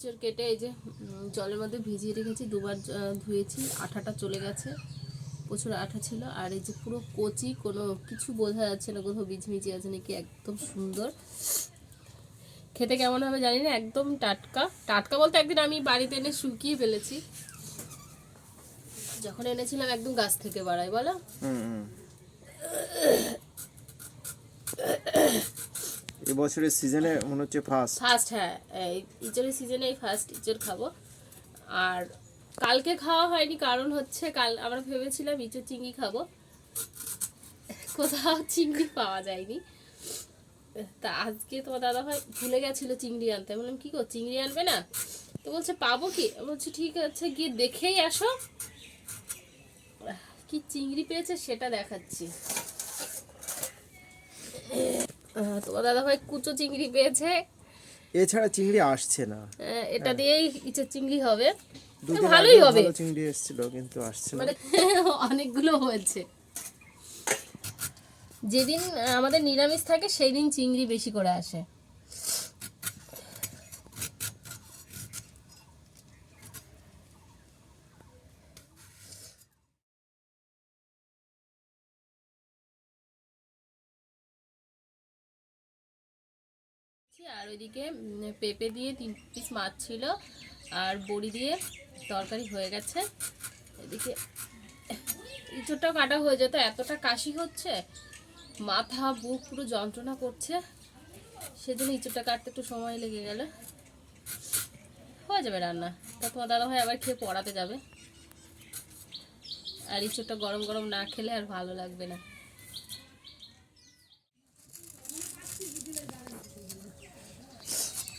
ইঁচড় কেটে এই যে জলের মধ্যে ভিজিয়ে রেখেছি, দুবার ধুয়েছি, আঠাটা চলে গেছে, প্রচুর আঠা ছিল, আর এই যে পুরো কচি কোনো কিছু বোঝা যাচ্ছে না, কোথাও বিঝমিঝি আছে নাকি, একদম সুন্দর। খেতে কেমন হবে জানি না, একদম টাটকা। টাটকা বলতে একদিন আমি বাড়িতে এনে শুকিয়ে ফেলেছি। যখন এনেছিলাম একদম গাছ থেকে বাড়াই বলো? এবছরের সিজনে মনে হচ্ছে ফার্স্ট ফার্স্ট হ্যাঁ। সিজনে এই ফার্স্ট ইঁচড় খাব। আর কালকে খাওয়া হয়নি, কারণ হচ্ছে কাল আমরা ভেবেছিলাম ইঁচড় চিংড়ি খাব। কোথাও চিংড়ি পাওয়া যায়নি। তা আজকে তোমার দাদা ভাই ভুলে গেছিল চিংড়ি আনতে। বললাম, কি গো, চিংড়ি আনবে না? তো বলছে, পাবো কি? বলছি, ঠিক আছে, গিয়ে দেখেই আসো। কি চিংড়ি পেয়েছে সেটা দেখাচ্ছি। তোমার দাদা ভাই কুচো চিংড়ি পেয়েছে। এছাড়া চিংড়ি আসছে না। আহ, এটা দিয়েই ইচ্ছে চিংড়ি হবে। ভালোই হবে। চিংড়ি এসেছিল কিন্তু আসছে মানে অনেকগুলো হয়েছে। যেদিন আমাদের নিরামিষ থাকে সেই দিন চিংড়ি বেশি করে আসে। আর ওইদিকে পেঁপে দিয়ে তিন পিস মাছ ছিল আর বড়ি দিয়ে তরকারি হয়ে গেছে। এদিকে ইঁচড়টাও কাটা হয়ে যেত, এতটা কাশি হচ্ছে, মাথা, বুক পুরো যন্ত্রণা করছে। সেজন্য ইঁচড়টা কাটতে একটু সময় লেগে গেল। হয়ে যাবে রান্না। তা তোমার দাদা ভাই আবার খেয়ে পড়াতে যাবে। আর ইঁচড়টা গরম গরম না খেলে আর ভালো লাগবে না।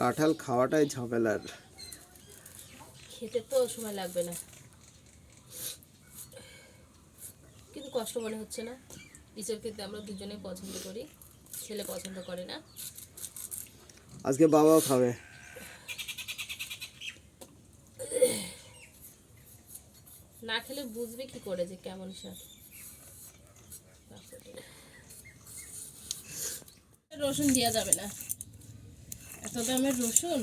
কাঁঠাল খাওয়াটাই ঝামেলার। খেতে তো সময় লাগবে না। কিন্তু কষ্ট মনে হচ্ছে না। ইঁচড় খেতে আমরা দুজনেই পছন্দ করি ছেলে পছন্দ করে না। আজকে বাবাও খাবে। না খেলে বুঝবে কি করে যে কেমন স্বাদ। রসুন দেওয়া যাবে না। এত দামের রসুন?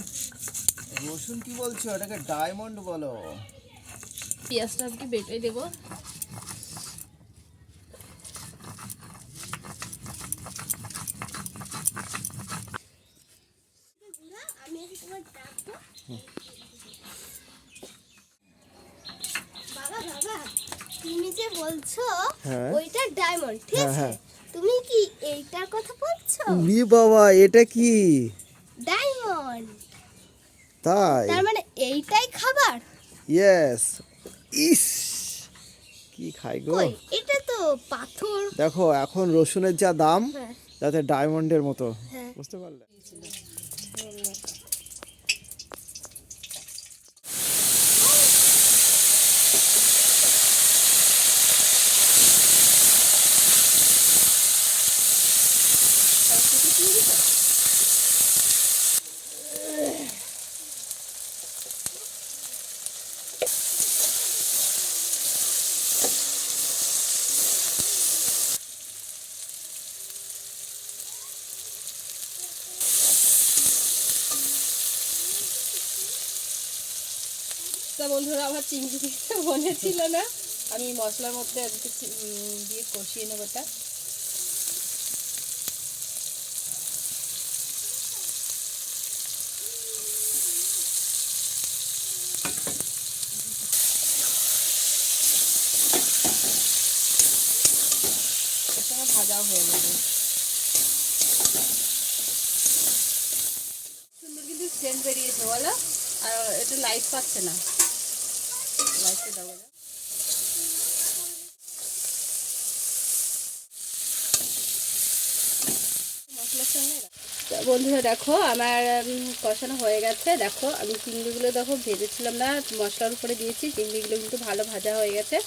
রসুন কি বলছো? এটাকে ডায়মন্ড বলো। পেঁয়াজটা আজকে বেটে দেবো? বাবা বাবা তুমি যে বলছো হ্যাঁ। ওইটা ডায়মন্ড ঠিক হ্যাঁ, আছে? হ্যাঁ। তুমি কি এইটার কথা বলছো? বাবা এটা কি? তাই? তার মানে এইটাই খাবার? ইয়েস ইস কি খাই গো। এটা তো পাথর। দেখো এখন রসুনের যা দাম হ্যাঁ। যাতে ডায়মন্ডের মতো। হ্যাঁ। বুঝতে পারলে? তা বন্ধুরা, আমার চিংড়ি মনে ছিল না। আমি মশলার মধ্যে আজকে দিয়ে কষিয়ে নেব এটা। এর ভাজাও হয়ে যাবে সুন্দর কিন্তু সেন্ট বেরিয়েছে, বলো? আর এটা লাইট পাচ্ছে না। বন্ধুরা দেখো আমার কষানো হয়ে গেছে। দেখো আমি চিংড়িগুলো দেখো ভেজেছিলাম না মশলার উপরে দিয়েছি। চিংড়িগুলো কিন্তু ভালো ভাজা হয়ে গেছে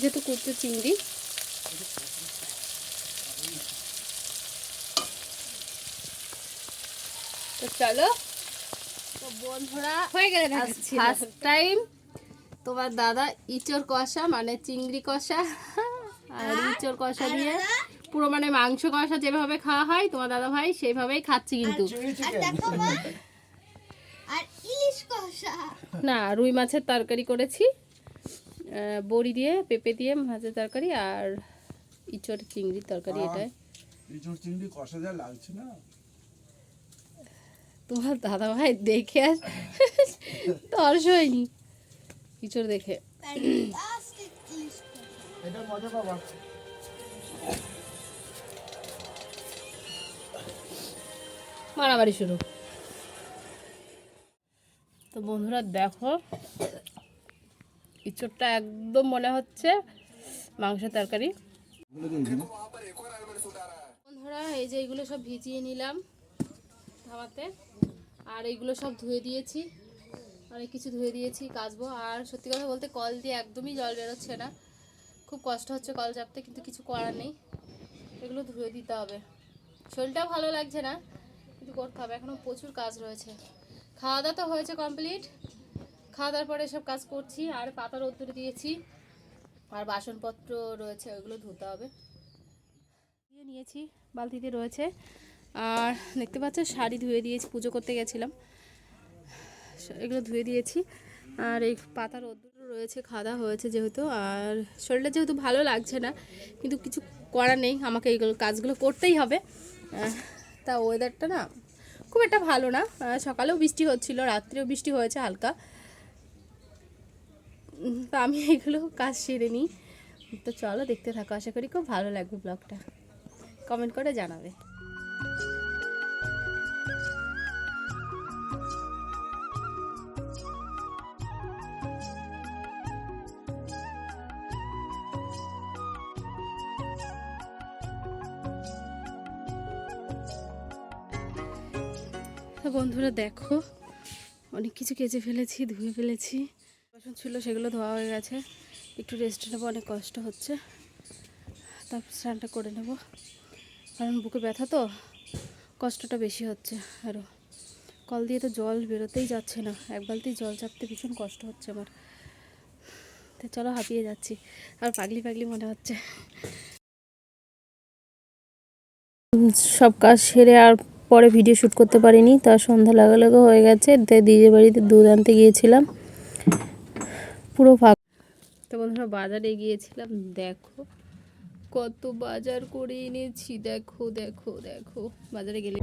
যেহেতু কুচো চিংড়ি। তো চলো। তো বন্ধুরা হয়ে গেলে ফার্স্ট টাইম তোমার দাদা ইচোর কষা মানে চিংড়ি কষা আর ইচোর কষা দিয়ে পুরো মানে মাংস কষা যেভাবে খাওয়া হয় তোমার দাদা ভাই সেইভাবেই খাচ্ছি কিন্তু। আর দেখো মা আর ইলিশ কষা। না রুই মাছের তরকারি করেছি বড়ি দিয়ে পেঁপে দিয়ে মাছের তরকারি আর ইচোর চিংড়ির তরকারি এটাই। ইঁচড় চিংড়ি কষা যা লাগছে না। তোমার দাদা ভাই দেখে আর তর্স হয়নি। ইচোর দেখে। মারামারি শুরু। তো বন্ধুরা দেখো ইঁচড়টা একদম মনে হচ্ছে মাংস তরকারি। বন্ধুরা, এই যে এগুলো সব ভিজিয়ে নিলাম ধামাতে আর এইগুলো সব ধুয়ে দিয়েছি। অনেক কিছু ধুয়ে দিয়েছি, কাচবো। আর সত্যি কথা বলতে কল দিয়ে একদমই জল বেরোচ্ছে না। খুব কষ্ট হচ্ছে কল চাপতে, কিন্তু কিছু করার নেই। এগুলো ধুয়ে দিতে হবে। শরীরটাও ভালো লাগছে না, কিন্তু করতে হবে। এখনও প্রচুর কাজ রয়েছে। খাওয়া দাওয়া তো হয়েছে কমপ্লিট। খাওয়া দাওয়ার পরে সব কাজ করছি। আর পাতা রোদ্দুরে দিয়েছি। আর বাসনপত্র রয়েছে ওইগুলো ধুতে হবে। নিয়েছি, বালতিতে রয়েছে। আর দেখতে পাচ্ছ, শাড়ি ধুয়ে দিয়েছি, পুজো করতে গেছিলাম। এগুলো ধুয়ে দিয়েছি। আর এই পাতা রোদ্দুর রয়েছে খাওয়া হয়েছে যেহেতু। আর শরীরটা যেহেতু ভালো লাগছে না, কিন্তু কিছু করার নেই, আমাকে এইগুলো কাজগুলো করতেই হবে। তা ওয়েদারটা না খুব একটা ভালো না। সকালেও বৃষ্টি হচ্ছিল, রাত্রেও বৃষ্টি হয়েছে হালকা। তা আমি এগুলো কাজ সেরে নিই। তো চলো দেখতে থাকো, আশা করি খুব ভালো লাগবে ব্লগটা কমেন্ট করে জানাবে। তো বন্ধুরা, দেখো। অনেক কিছু কেচে ফেলেছি, ধুয়ে ফেলেছি। বাসন ছিল, সেগুলো ধোয়া হয়ে গেছে। একটু রেস্ট নেব, অনেক কষ্ট হচ্ছে। তারপর স্নানটা করে নেব। কারণ বুকে ব্যথা তো, কষ্টটা বেশি হচ্ছে আরও কল দিয়ে তো জল বেরোতেই যাচ্ছে না। এক বালতি জল চাপতে ভীষণ কষ্ট হচ্ছে আমার। তো চলো, হাঁপিয়ে যাচ্ছি। আর পাগলি পাগলি মনে হচ্ছে। সব কাজ সেরে আর পরে ভিডিও শ্যুট করতে পারিনি তার সন্ধ্যা লাগা লাগা হয়ে গেছে, তাই দিদির বাড়িতে দুধ আনতে গিয়েছিলাম। পুরো ফাঁক তো বন্ধুরা, বাজারে গিয়েছিলাম, দেখো, কত বাজার করে এনেছি, দেখো দেখো দেখো, বাজারে গেলে